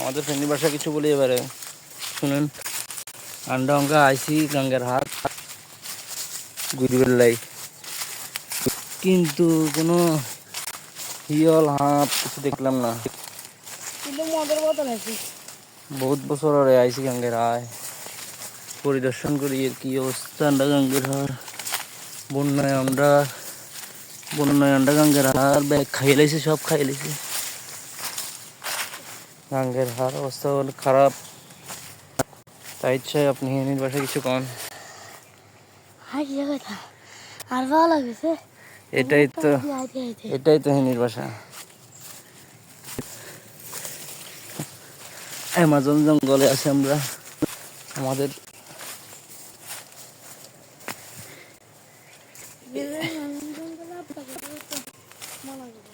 আমাদের ফ্রেন্ডি ভাষা কিছু বলি এবারে। শুনেন আন্ডা অঙ্কা আইসি গঙ্গার হাত গুড়িবেল্লাই কিন্তু কোনো হিয়ল হাঁপ কিছু দেখলাম না। কিন্তু মদের বোতল আছে বহুত বছর আরে আইসি গঙ্গের হায় পরিদর্শন করি কি অবস্থা আন্ডা গঙ্গের হার বন্যায় আমরা গঙ্গের হার ব্যাগ খাইয়ে লাইছে সব খাইয়ে লাইছে গঙ্গের হার অবস্থা অনেক খারাপ। তাই আপনি ভাষায় কিছু কন আর ভালো লাগছে এটাই তো এটাই তো হিন্দির ভাষা অ্যামাজন জঙ্গলে আছি আমরা। আমাদের 만원이